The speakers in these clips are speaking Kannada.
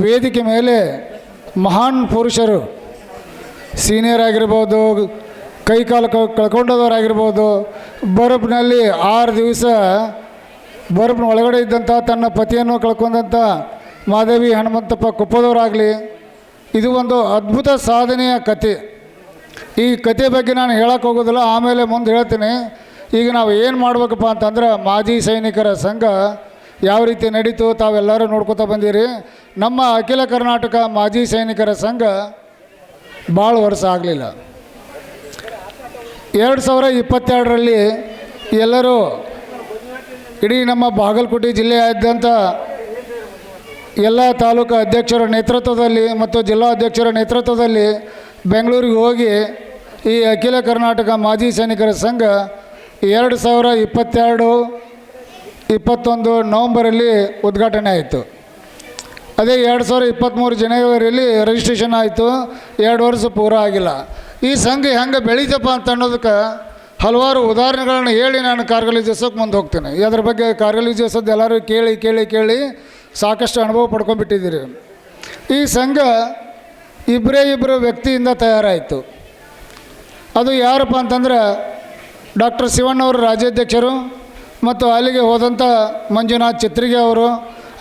ವೇದಿಕೆ ಮೇಲೆ ಮಹಾನ್ ಪುರುಷರು ಸೀನಿಯರ್ ಆಗಿರ್ಬೋದು ಕೈಕಾಲು ಕ- ಕಳ್ಕೊಂಡವರಾಗಿರ್ಬೋದು, ಬರಬ್ನಲ್ಲಿ ಆರು ದಿವಸ ಬರಬ್ನ ಒಳಗಡೆ ಇದ್ದಂಥ ತನ್ನ ಪತಿಯನ್ನು ಕಳ್ಕೊಂಡಂಥ ಮಾದೇವಿ ಹನುಮಂತಪ್ಪ ಕುಪ್ಪದವರಾಗಲಿ, ಇದು ಒಂದು ಅದ್ಭುತ ಸಾಧನೆಯ ಕತೆ ಈ ಕತೆ ಬಗ್ಗೆ ನಾನು ಹೇಳಕ್ಕೆ ಹೋಗೋದಿಲ್ಲ, ಆಮೇಲೆ ಮುಂದೆ ಹೇಳ್ತೀನಿ. ಈಗ ನಾವು ಏನು ಮಾಡಬೇಕಪ್ಪ ಅಂತಂದ್ರೆ ಮಾಜಿ ಸೈನಿಕರ ಸಂಘ ಯಾವ ರೀತಿ ನಡೀತು ತಾವೆಲ್ಲರೂ ನೋಡ್ಕೋತಾ ಬಂದಿರಿ. ನಮ್ಮ ಅಖಿಲ ಕರ್ನಾಟಕ ಮಾಜಿ ಸೈನಿಕರ ಸಂಘ ಭಾಳ ವರ್ಷ ಆಗಲಿಲ್ಲ. ಎರಡು ಸಾವಿರ ಇಪ್ಪತ್ತೆರಡರಲ್ಲಿ ಎಲ್ಲರೂ ಇಡೀ ನಮ್ಮ ಬಾಗಲಕೋಟೆ ಜಿಲ್ಲೆಯಾದ್ಯಂತ ಎಲ್ಲ ತಾಲೂಕು ಅಧ್ಯಕ್ಷರ ನೇತೃತ್ವದಲ್ಲಿ ಮತ್ತು ಜಿಲ್ಲಾ ಅಧ್ಯಕ್ಷರ ನೇತೃತ್ವದಲ್ಲಿ ಬೆಂಗಳೂರಿಗೆ ಹೋಗಿ ಈ ಅಖಿಲ ಕರ್ನಾಟಕ ಮಾಜಿ ಸೈನಿಕರ ಸಂಘ ಎರಡು ಸಾವಿರ ಇಪ್ಪತ್ತೆರಡು ಇಪ್ಪತ್ತೊಂದು ನವಂಬರಲ್ಲಿ ಉದ್ಘಾಟನೆ ಆಯಿತು. ಅದೇ ಎರಡು ಸಾವಿರ ಇಪ್ಪತ್ತ್ಮೂರು ಜನವರಿಯಲ್ಲಿ ರಿಜಿಸ್ಟ್ರೇಷನ್ ಆಯಿತು. ಎರಡು ವರ್ಷ ಪೂರ ಆಗಿಲ್ಲ. ಈ ಸಂಘ ಹೆಂಗೆ ಬೆಳೀತಪ್ಪ ಅಂತ ಅನ್ನೋದಕ್ಕೆ ಹಲವಾರು ಉದಾಹರಣೆಗಳನ್ನು ಹೇಳಿ ನಾನು ಕಾರ್ಗಲ್ ಮುಂದೆ ಹೋಗ್ತೇನೆ. ಅದ್ರ ಬಗ್ಗೆ ಕಾರ್ಗಲ್ ಎಲ್ಲರೂ ಕೇಳಿ ಕೇಳಿ ಕೇಳಿ ಸಾಕಷ್ಟು ಅನುಭವ ಪಡ್ಕೊಂಡ್ಬಿಟ್ಟಿದ್ದೀರಿ. ಈ ಸಂಘ ಇಬ್ಬರೇ ಇಬ್ಬರು ವ್ಯಕ್ತಿಯಿಂದ ತಯಾರಾಯಿತು. ಅದು ಯಾರಪ್ಪ ಅಂತಂದ್ರೆ ಡಾಕ್ಟರ್ ಶಿವಣ್ಣವರು ರಾಜ್ಯಾಧ್ಯಕ್ಷರು ಮತ್ತು ಅಲ್ಲಿಗೆ ಹೋದಂಥ ಮಂಜುನಾಥ್ ಚಿತ್ರಿಗೆ ಅವರು,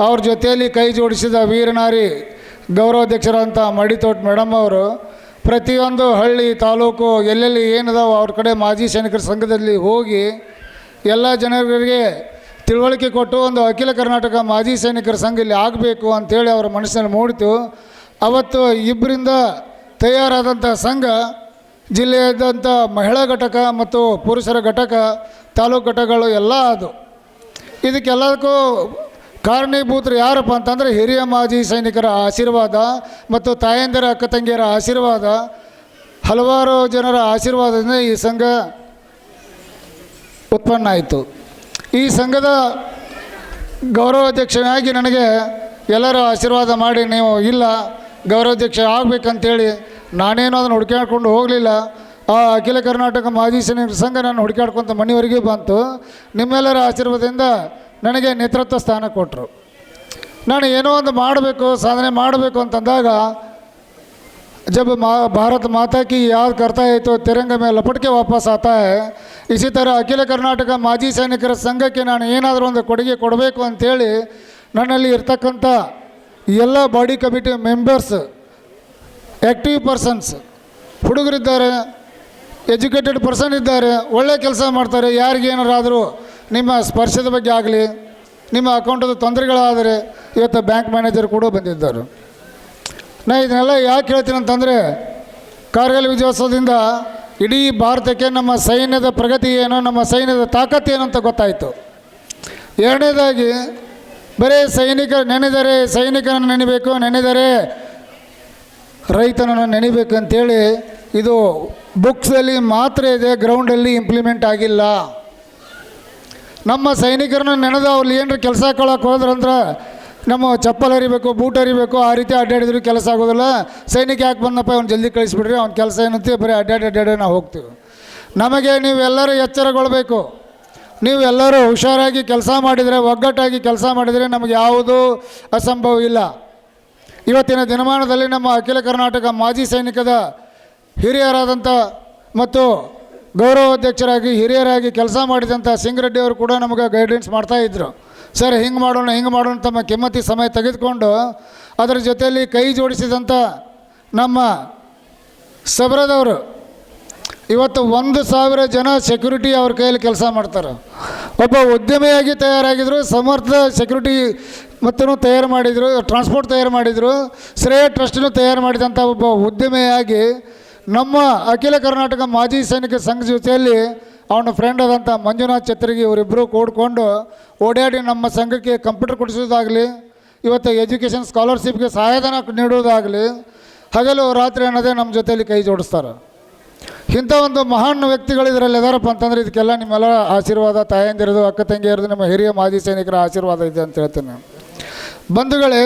ಅವ್ರ ಜೊತೆಯಲ್ಲಿ ಕೈ ಜೋಡಿಸಿದ ವೀರನಾರಿ ಗೌರವಾಧ್ಯಕ್ಷರಾದಂಥ ಮಡಿತೋಟ್ ಮೇಡಮ್ ಅವರು, ಪ್ರತಿಯೊಂದು ಹಳ್ಳಿ ತಾಲೂಕು ಎಲ್ಲೆಲ್ಲಿ ಏನಿದಾವೆ ಅವ್ರ ಕಡೆ ಮಾಜಿ ಸೈನಿಕರ ಸಂಘದಲ್ಲಿ ಹೋಗಿ ಎಲ್ಲ ಜನರಿಗೆ ತಿಳುವಳಿಕೆ ಕೊಟ್ಟು ಒಂದು ಅಖಿಲ ಕರ್ನಾಟಕ ಮಾಜಿ ಸೈನಿಕರ ಸಂಘ ಇಲ್ಲಿ ಆಗಬೇಕು ಅಂಥೇಳಿ ಅವರ ಮನಸ್ಸಿನಲ್ಲಿ ಮೂಡಿತು. ಅವತ್ತು ಇಬ್ಬರಿಂದ ತಯಾರಾದಂಥ ಸಂಘ ಜಿಲ್ಲೆಯಾದಂಥ ಮಹಿಳಾ ಘಟಕ ಮತ್ತು ಪುರುಷರ ಘಟಕ ತಾಲೂಕು ಘಟಕಗಳು ಎಲ್ಲ ಅದು. ಇದಕ್ಕೆಲ್ಲದಕ್ಕೂ ಕಾರಣೀಭೂತರು ಯಾರಪ್ಪ ಅಂತಂದರೆ ಹಿರಿಯ ಮಾಜಿ ಸೈನಿಕರ ಆಶೀರ್ವಾದ ಮತ್ತು ತಾಯಂದಿರ ಅಕ್ಕ ತಂಗಿಯರ ಆಶೀರ್ವಾದ, ಹಲವಾರು ಜನರ ಆಶೀರ್ವಾದದಿಂದ ಈ ಸಂಘ ಉತ್ಪನ್ನ ಆಯಿತು. ಈ ಸಂಘದ ಗೌರವಾಧ್ಯಕ್ಷನಾಗಿ ನನಗೆ ಎಲ್ಲರೂ ಆಶೀರ್ವಾದ ಮಾಡಿ, ನೀವು ಇಲ್ಲ ಗೌರವಾಧ್ಯಕ್ಷ ಆಗಬೇಕಂತೇಳಿ ನಾನೇನು ಅದನ್ನು ಹುಡುಕಾಡ್ಕೊಂಡು ಹೋಗಲಿಲ್ಲ. ಆ ಅಖಿಲ ಕರ್ನಾಟಕ ಮಾಜಿ ಸೈನಿಕರ ಸಂಘ ನಾನು ಹುಡುಕಾಡ್ಕೊತ ಮನೆಯವರೆಗೆ ಬಂತು ನಿಮ್ಮೆಲ್ಲರ ಆಶೀರ್ವಾದದಿಂದ ನನಗೆ ನೇತೃತ್ವ ಸ್ಥಾನ ಕೊಟ್ಟರು ನಾನು ಏನೋ ಒಂದು ಮಾಡಬೇಕು ಸಾಧನೆ ಮಾಡಬೇಕು ಅಂತಂದಾಗ जब मा भारत माता की याद करता है तो तिरंगे में लपट के वापस आता है ಇಸಿ ಥರ ಅಖಿಲ ಕರ್ನಾಟಕ ಮಾಜಿ ಸೈನಿಕರ ಸಂಘಕ್ಕೆ ನಾನು ಏನಾದರೂ ಒಂದು ಕೊಡುಗೆ ಕೊಡಬೇಕು ಅಂಥೇಳಿ ನನ್ನಲ್ಲಿ ಇರ್ತಕ್ಕಂಥ ಎಲ್ಲ body committee members active persons ಹುಡುಗರಿದ್ದಾರೆ educated person ಇದ್ದಾರೆ, ಒಳ್ಳೆ ಕೆಲಸ ಮಾಡ್ತಾರೆ ಯಾರಿಗೇನಾರಾದರೂ ನಿಮ್ಮ ಸ್ಪರ್ಶದ ಬಗ್ಗೆ ಆಗಲಿ, ನಿಮ್ಮ ಅಕೌಂಟದ ತೊಂದರೆಗಳಾದರೆ ಇವತ್ತು ಬ್ಯಾಂಕ್ ಮ್ಯಾನೇಜರ್ ಕೂಡ ಬಂದಿದ್ದರು. ನಾ ಇದನ್ನೆಲ್ಲ ಯಾಕೆ ಹೇಳ್ತೀನಿ ಅಂತಂದರೆ, ಕಾರ್ಗಿಲ್ ವಿಜಯೋತ್ಸವದಿಂದ ಇಡೀ ಭಾರತಕ್ಕೆ ನಮ್ಮ ಸೈನ್ಯದ ಪ್ರಗತಿ ಏನು, ನಮ್ಮ ಸೈನ್ಯದ ತಾಕತ್ತು ಏನು ಅಂತ ಗೊತ್ತಾಯಿತು. ಎರಡನೇದಾಗಿ, ಬರೀ ಸೈನಿಕ ನೆನೆದರೆ ಸೈನಿಕನನ್ನು ನೆನೆಬೇಕು, ನೆನೆದರೆ ರೈತನನ್ನು ನೆನೆಬೇಕು ಅಂತೇಳಿ ಇದು ಬುಕ್ಸಲ್ಲಿ ಮಾತ್ರ ಇದೆ ಗ್ರೌಂಡಲ್ಲಿ ಇಂಪ್ಲಿಮೆಂಟ್ ಆಗಿಲ್ಲ. ನಮ್ಮ ಸೈನಿಕರನ್ನ ನೆನೆದು ಅವ್ರಲ್ಲಿ ಏನರ ಕೆಲಸ ಹಾಕೊಳಕ್ಕೆ ಹೋದ್ರಂದ್ರೆ ನಮ್ಮ ಚಪ್ಪಲ್ ಹರಿಬೇಕು, ಬೂಟ್ ಹರಿಬೇಕು, ಆ ರೀತಿ ಅಡ್ಡಾಡಿದ್ರು ಕೆಲಸ ಆಗೋದಿಲ್ಲ. ಸೈನಿಕ ಯಾಕೆ ಬಂದಪ್ಪ ಅವ್ನು ಜಲ್ದಿ ಕಳಿಸ್ಬಿಡ್ರಿ, ಅವ್ನ ಕೆಲಸ ಏನಂತೆ ಬರೀ ಅಡ್ಡಾಡಿ ಅಡ್ಡಾಡಿ ನಾವು ಹೋಗ್ತೀವಿ. ನಮಗೆ ನೀವೆಲ್ಲರೂ ಎಚ್ಚರಗೊಳ್ಬೇಕು. ನೀವೆಲ್ಲರೂ ಹುಷಾರಾಗಿ ಕೆಲಸ ಮಾಡಿದರೆ, ಒಗ್ಗಟ್ಟಾಗಿ ಕೆಲಸ ಮಾಡಿದರೆ ನಮಗೆ ಯಾವುದೂ ಅಸಂಭವ ಇಲ್ಲ. ಇವತ್ತಿನ ದಿನಮಾನದಲ್ಲಿ ನಮ್ಮ ಅಖಿಲ ಕರ್ನಾಟಕ ಮಾಜಿ ಸೈನಿಕದ ಹಿರಿಯರಾದಂಥ ಮತ್ತು ಗೌರವಾಧ್ಯಕ್ಷರಾಗಿ ಹಿರಿಯರಾಗಿ ಕೆಲಸ ಮಾಡಿದಂಥ ಸಿಂಗರೆಡ್ಡಿ ಅವರು ಕೂಡ ನಮಗೆ ಗೈಡೆನ್ಸ್ ಮಾಡ್ತಾಯಿದ್ರು ಸರ್, ಹಿಂಗೆ ಮಾಡೋಣ ಹಿಂಗೆ ಮಾಡೋಣ ತಮ್ಮ ಕಿಮ್ಮತಿ ಸಮಯ ತೆಗೆದುಕೊಂಡು ಅದರ ಜೊತೆಯಲ್ಲಿ ಕೈ ಜೋಡಿಸಿದಂಥ ನಮ್ಮ ಸಬರದವರು ಇವತ್ತು ಒಂದು ಸಾವಿರ ಜನ ಸೆಕ್ಯೂರಿಟಿ ಅವ್ರ ಕೈಯಲ್ಲಿ ಕೆಲಸ ಮಾಡ್ತಾರೆ. ಒಬ್ಬ ಉದ್ಯಮಿಯಾಗಿ ತಯಾರಾಗಿದ್ದರು ಸಮರ್ಥ ಸೆಕ್ಯೂರಿಟಿ ಮತ್ತು ತಯಾರು ಮಾಡಿದರು ಟ್ರಾನ್ಸ್ಪೋರ್ಟ್ ತಯಾರು ಮಾಡಿದರು, ಶ್ರೇಯ ಟ್ರಸ್ಟನ್ನು ತಯಾರು ಮಾಡಿದಂಥ ಒಬ್ಬ ಉದ್ಯಮಿಯಾಗಿ ನಮ್ಮ ಅಖಿಲ ಕರ್ನಾಟಕ ಮಾಜಿ ಸೈನಿಕ ಸಂಘ ಜೊತೆಯಲ್ಲಿ ಅವನ ಫ್ರೆಂಡ್ ಆದಂಥ ಮಂಜುನಾಥ್ ಛತ್ರಿಗೆ ಇವರಿಬ್ಬರು ಕೂಡಿಕೊಂಡು ಓಡಾಡಿ ನಮ್ಮ ಸಂಘಕ್ಕೆ ಕಂಪ್ಯೂಟರ್ ಕೊಡಿಸೋದಾಗಲಿ ಇವತ್ತು ಎಜುಕೇಷನ್ ಸ್ಕಾಲರ್ಶಿಪ್ಗೆ ಸಹಾಯಧನ ನೀಡುವುದಾಗಲಿ, ಹಗಲು ರಾತ್ರಿ ಅನ್ನೋದೇ ನಮ್ಮ ಜೊತೆಯಲ್ಲಿ ಕೈ ಜೋಡಿಸ್ತಾರೆ. ಇಂಥ ಒಂದು ಮಹಾನ್ ವ್ಯಕ್ತಿಗಳು ಇದರಲ್ಲಿ ಇದಾರಪ್ಪ ಅಂತಂದ್ರೆ ಇದಕ್ಕೆಲ್ಲ ನಿಮ್ಮೆಲ್ಲ ಆಶೀರ್ವಾದ, ತಾಯಂದಿರೋದು, ಅಕ್ಕ ತಂಗಿಯರದು, ನಿಮ್ಮ ಹಿರಿಯ ಮಾಜಿ ಸೈನಿಕರ ಆಶೀರ್ವಾದ ಇದೆ ಅಂತ ಹೇಳ್ತೇನೆ. ಬಂಧುಗಳೇ,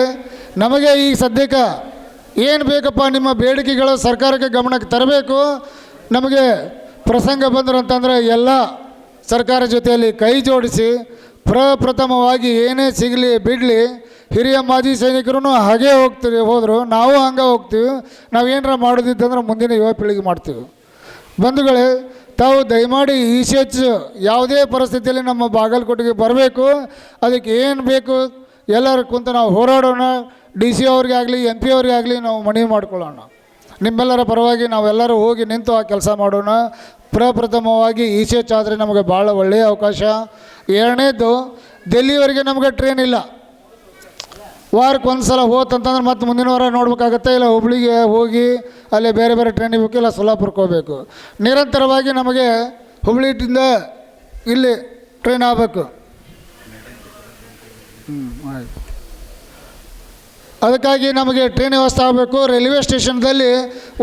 ನಮಗೆ ಈ ಸದ್ಯಕ್ಕೆ ಏನು ಬೇಕಪ್ಪ ನಿಮ್ಮ ಬೇಡಿಕೆಗಳು ಸರ್ಕಾರಕ್ಕೆ ಗಮನಕ್ಕೆ ತರಬೇಕು? ನಮಗೆ ಪ್ರಸಂಗ ಬಂದರು ಅಂತಂದರೆ ಎಲ್ಲ ಸರ್ಕಾರ ಜೊತೆಯಲ್ಲಿ ಕೈ ಜೋಡಿಸಿ ಪ್ರಪ್ರಥಮವಾಗಿ ಏನೇ ಸಿಗಲಿ ಬಿಡಲಿ ಹಿರಿಯ ಮಾಜಿ ಸೈನಿಕರು ಹಾಗೆ ಹೋಗ್ತೀವಿ ಹೋದರು ನಾವು ಹಂಗೆ ಹೋಗ್ತೀವಿ ನಾವು ಏನಾರ ಮಾಡೋದಿತ್ತಂದ್ರೆ ಮುಂದಿನ ಯುವ ಪೀಳಿಗೆ ಮಾಡ್ತೀವಿ. ಬಂಧುಗಳೇ, ತಾವು ದಯಮಾಡಿ ಈ ಸಿ ಯಾವುದೇ ಪರಿಸ್ಥಿತಿಯಲ್ಲಿ ನಮ್ಮ ಬಾಗಲಕೋಟೆಗೆ ಬರಬೇಕು, ಅದಕ್ಕೆ ಏನು ಬೇಕು ಎಲ್ಲರೂ ಕುಂತು ನಾವು ಹೋರಾಡೋಣ. ಡಿ ಸಿ ಅವ್ರಿಗೆ ಆಗಲಿ ಎಂ ಪಿ ಅವ್ರಿಗೆ ಆಗಲಿ ನಾವು ಮನವಿ ಮಾಡ್ಕೊಳ್ಳೋಣ. ನಿಮ್ಮೆಲ್ಲರ ಪರವಾಗಿ ನಾವೆಲ್ಲರೂ ಹೋಗಿ ನಿಂತು ಆ ಕೆಲಸ ಮಾಡೋಣ. ಪ್ರಪ್ರಥಮವಾಗಿ ಈಚೆ ಚಾದ್ರೆ ನಮಗೆ ಭಾಳ ಒಳ್ಳೆಯ ಅವಕಾಶ. ಎರಡನೇದು ಡೆಲ್ಲಿವರೆಗೆ ನಮಗೆ ಟ್ರೈನ್ ಇಲ್ಲ. ವಾರಕ್ಕೆ ಒಂದು ಸಲ ಹೋತಂತಂದ್ರೆ ಮತ್ತೆ ಮುಂದಿನ ವಾರ ನೋಡ್ಬೇಕಾಗತ್ತೆ, ಇಲ್ಲ ಹುಬ್ಳಿಗೆ ಹೋಗಿ ಅಲ್ಲಿ ಬೇರೆ ಬೇರೆ ಟ್ರೈನಿಗೆ ಹೋಗಿ, ಇಲ್ಲ ಸೊಲ್ಲಾಪುರಕ್ಕೆ ಹೋಗಬೇಕು. ನಿರಂತರವಾಗಿ ನಮಗೆ ಹುಬ್ಳಿಯಿಂದ ಇಲ್ಲಿ ಟ್ರೈನ್ ಆಗಬೇಕು. ಹ್ಞೂ ಆಯ್ತು. ಅದಕ್ಕಾಗಿ ನಮಗೆ ಟ್ರೈನ್ ವ್ಯವಸ್ಥೆ ಆಗಬೇಕು. ರೈಲ್ವೆ ಸ್ಟೇಷನ್ದಲ್ಲಿ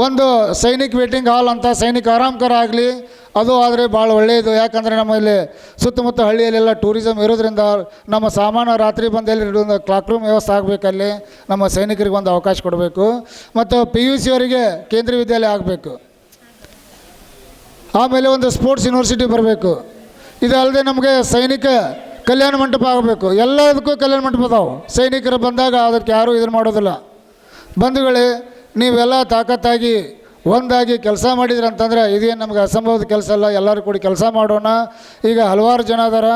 ಒಂದು ಸೈನಿಕ್ ವೇಟಿಂಗ್ ಹಾಲ್ ಅಂತ ಸೈನಿಕ ಆರಾಮ್ಕರ ಆಗಲಿ, ಅದು ಆದರೆ ಭಾಳ ಒಳ್ಳೆಯದು. ಯಾಕಂದರೆ ನಮ್ಮಲ್ಲಿ ಸುತ್ತಮುತ್ತ ಹಳ್ಳಿಯಲ್ಲೆಲ್ಲ ಟೂರಿಸಮ್ ಇರೋದ್ರಿಂದ ನಮ್ಮ ಸಾಮಾನು ರಾತ್ರಿ ಬಂದಲ್ಲಿ ಒಂದು ಕ್ಲಾಕ್ ರೂಮ್ ವ್ಯವಸ್ಥೆ ಆಗಬೇಕಲ್ಲಿ, ನಮ್ಮ ಸೈನಿಕರಿಗೆ ಒಂದು ಅವಕಾಶ ಕೊಡಬೇಕು. ಮತ್ತು ಪಿ ಯು ಸಿ ಅವರಿಗೆ ಕೇಂದ್ರೀಯ ವಿದ್ಯಾಲಯ ಆಗಬೇಕು. ಆಮೇಲೆ ಒಂದು ಸ್ಪೋರ್ಟ್ಸ್ ಯೂನಿವರ್ಸಿಟಿ ಬರಬೇಕು. ಇದಲ್ಲದೆ ನಮಗೆ ಸೈನಿಕ ಕಲ್ಯಾಣ ಮಂಟಪ ಆಗಬೇಕು. ಎಲ್ಲದಕ್ಕೂ ಕಲ್ಯಾಣ ಮಂಟಪ ಅದಾವೆ. ಸೈನಿಕರು ಬಂದಾಗ ಅದಕ್ಕೆ ಯಾರೂ ಇದನ್ನು ಮಾಡೋದಿಲ್ಲ. ಬಂಧುಗಳೇ, ನೀವೆಲ್ಲ ತಾಕತ್ತಾಗಿ ಒಂದಾಗಿ ಕೆಲಸ ಮಾಡಿದ್ರಿ ಅಂತಂದರೆ ಇದೇನು ನಮಗೆ ಅಸಂಭವದ ಕೆಲಸ ಅಲ್ಲ, ಎಲ್ಲರೂ ಕೂಡಿ ಕೆಲಸ ಮಾಡೋಣ. ಈಗ ಹಲವಾರು ಜನ ಅದರ.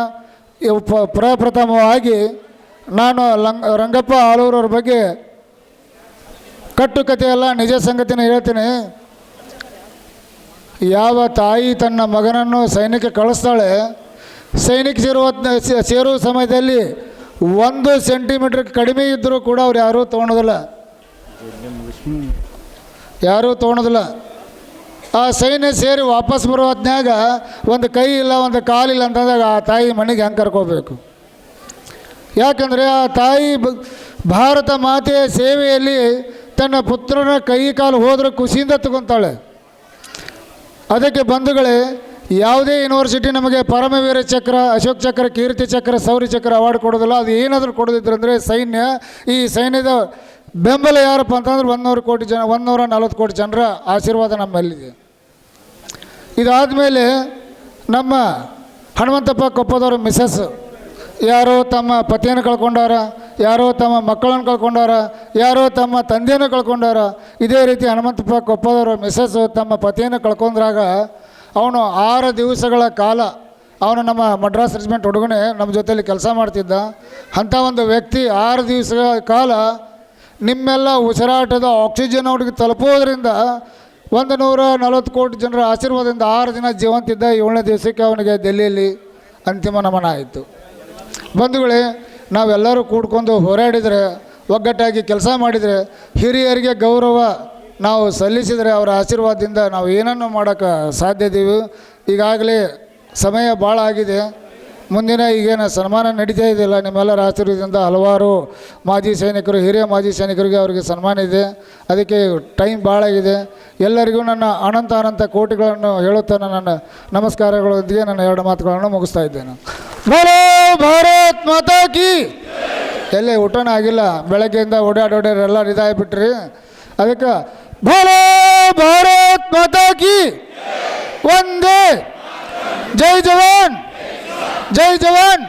ಪ್ರಪ್ರಥಮವಾಗಿ ನಾನು ಲಂಗ್, ರಂಗಪ್ಪ ಆಲೂರವ್ರ ಬಗ್ಗೆ ಕಟ್ಟು ಕಥೆ ಅಲ್ಲ ನಿಜ ಸಂಗತಿನ ಹೇಳ್ತೀನಿ. ಯಾವ ತಾಯಿ ತನ್ನ ಮಗನನ್ನು ಸೈನ್ಯಕ್ಕೆ ಕಳಿಸ್ತಾಳೆ ಸೈನಿಕ ಸೇರುವ ಸೇರುವ ಸಮಯದಲ್ಲಿ ಒಂದು ಸೆಂಟಿಮೀಟ್ರ್ ಕಡಿಮೆ ಇದ್ದರೂ ಕೂಡ ಅವ್ರು ಯಾರೂ ತೊಗೊಳೋದಿಲ್ಲ ಯಾರೂ ತೊಗೊಳೋದಿಲ್ಲ ಆ ಸೈನ್ಯ ಸೇರಿ ವಾಪಸ್ ಬರೋ ಹೊತ್ನ್ಯಾಗ ಒಂದು ಕೈ ಇಲ್ಲ, ಒಂದು ಕಾಲಿಲ್ಲ ಅಂತಂದಾಗ ಆ ತಾಯಿ ಮನೆಗೆ ಹೆಂಗೆ ಕರ್ಕೋಬೇಕು? ಯಾಕಂದರೆ ಆ ತಾಯಿ ಭಾರತ ಮಾತೆಯ ಸೇವೆಯಲ್ಲಿ ತನ್ನ ಪುತ್ರನ ಕೈ ಕಾಲು ಹೋದ್ರೆ ಖುಷಿಯಿಂದ ತಗೊತಾಳೆ. ಅದಕ್ಕೆ ಬಂಧುಗಳೇ ಯಾವುದೇ ಯೂನಿವರ್ಸಿಟಿ ನಮಗೆ ಪರಮವೀರ ಚಕ್ರ, ಅಶೋಕ್ ಚಕ್ರ, ಕೀರ್ತಿ ಚಕ್ರ, ಸೌರಿ ಚಕ್ರ ಅವಾರ್ಡ್ ಕೊಡೋದಿಲ್ಲ ಅದು ಏನಾದರೂ ಕೊಡೋದಿದ್ರು ಅಂದರೆ ಸೈನ್ಯ, ಈ ಸೈನ್ಯದ ಬೆಂಬಲ ಯಾರಪ್ಪ ಅಂತಂದ್ರೆ ಒಂದೂರು ಕೋಟಿ ಜನ ಒಂದೂರ ನಲ್ವತ್ತು ಕೋಟಿ ಜನರ ಆಶೀರ್ವಾದ ನಮ್ಮಲ್ಲಿದೆ. ಇದಾದಮೇಲೆ ನಮ್ಮ ಹನುಮಂತಪ್ಪ ಕೊಪ್ಪದವರು ಮಿಸಸ್ ಯಾರೋ ತಮ್ಮ ಪತಿಯನ್ನು ಕಳ್ಕೊಂಡಾರ, ಯಾರೋ ತಮ್ಮ ಮಕ್ಕಳನ್ನು ಕಳ್ಕೊಂಡಾರ, ಯಾರೋ ತಮ್ಮ ತಂದೆಯನ್ನು ಕಳ್ಕೊಂಡಾರ, ಇದೇ ರೀತಿ ಹನುಮಂತಪ್ಪ ಕೊಪ್ಪದವರು ಮಿಸ್ಸಸ್ಸು ತಮ್ಮ ಪತಿಯನ್ನು ಕಳ್ಕೊಂಡ್ರಾಗ ಅವನು ಆರು ದಿವಸಗಳ ಕಾಲ ಅವನು ನಮ್ಮ ಮಡ್ರಾಸ್ ರೆಜಿಮೆಂಟ್ ಹುಡುಗನೇ ನಮ್ಮ ಜೊತೆಯಲ್ಲಿ ಕೆಲಸ ಮಾಡ್ತಿದ್ದ. ಅಂಥ ಒಂದು ವ್ಯಕ್ತಿ ಆರು ದಿವಸಗಳ ಕಾಲ ನಿಮ್ಮೆಲ್ಲ ಉಸಿರಾಟದ ಆಕ್ಸಿಜನ್ ಅವ್ರಿಗೆ ತಲುಪೋದ್ರಿಂದ ಒಂದು ನೂರ ನಲವತ್ತು ಕೋಟಿ ಜನರ ಆಶೀರ್ವಾದದಿಂದ ಆರು ದಿನ ಜೀವಂತಿದ್ದ ಏಳನೇ ದಿವಸಕ್ಕೆ ಅವನಿಗೆ ದೆಹಲಿಯಲ್ಲಿ ಅಂತಿಮ ನಮನ ಆಯಿತು. ಬಂಧುಗಳೇ, ನಾವೆಲ್ಲರೂ ಕೂಡ್ಕೊಂಡು ಹೋರಾಡಿದರೆ ಒಗ್ಗಟ್ಟಾಗಿ ಕೆಲಸ ಮಾಡಿದರೆ ಹಿರಿಯರಿಗೆ ಗೌರವ ನಾವು ಸಲ್ಲಿಸಿದರೆ ಅವರ ಆಶೀರ್ವಾದದಿಂದ ನಾವು ಏನನ್ನು ಮಾಡೋಕ್ಕೆ ಸಾಧ್ಯ ಈಗಾಗಲೇ ಸಮಯ ಭಾಳ ಆಗಿದೆ. ಮುಂದಿನ ಈಗೇನು ಸನ್ಮಾನ ನಡೀತಾ ಇದೆಯಲ್ಲ, ನಿಮ್ಮೆಲ್ಲರ ಆಶೀರ್ವಾದದಿಂದ ಹಲವಾರು ಮಾಜಿ ಸೈನಿಕರು, ಹಿರಿಯ ಮಾಜಿ ಸೈನಿಕರಿಗೆ ಅವರಿಗೆ ಸನ್ಮಾನ ಇದೆ. ಅದಕ್ಕೆ ಟೈಮ್ ಭಾಳ ಆಗಿದೆ. ಎಲ್ಲರಿಗೂ ನನ್ನ ಅನಂತ ಅನಂತ ಕೋಟಿಗಳನ್ನು ಹೇಳುತ್ತಾ ನನ್ನ ನಮಸ್ಕಾರಗಳೊಂದಿಗೆ ನನ್ನ ಎರಡು ಮಾತುಗಳನ್ನು ಮುಗಿಸ್ತಾ ಇದ್ದೇನೆ. ಭಾರತ್ ಮಾತಾ ಕಿ! ಎಲ್ಲೇ ಊಟನೇ ಆಗಿಲ್ಲ, ಬೆಳಗ್ಗೆಯಿಂದ ಓಡಾಡಿ ಇದಾಗಿಬಿಟ್ರಿ ಅದಕ್ಕೆ ಬೋಲೋ ಭಾರತ್ ಮಾತಾ ಕಿ ಒಂದೇ ಜೈ ಜವಾನ್ ಜೈ ಜವಾನ್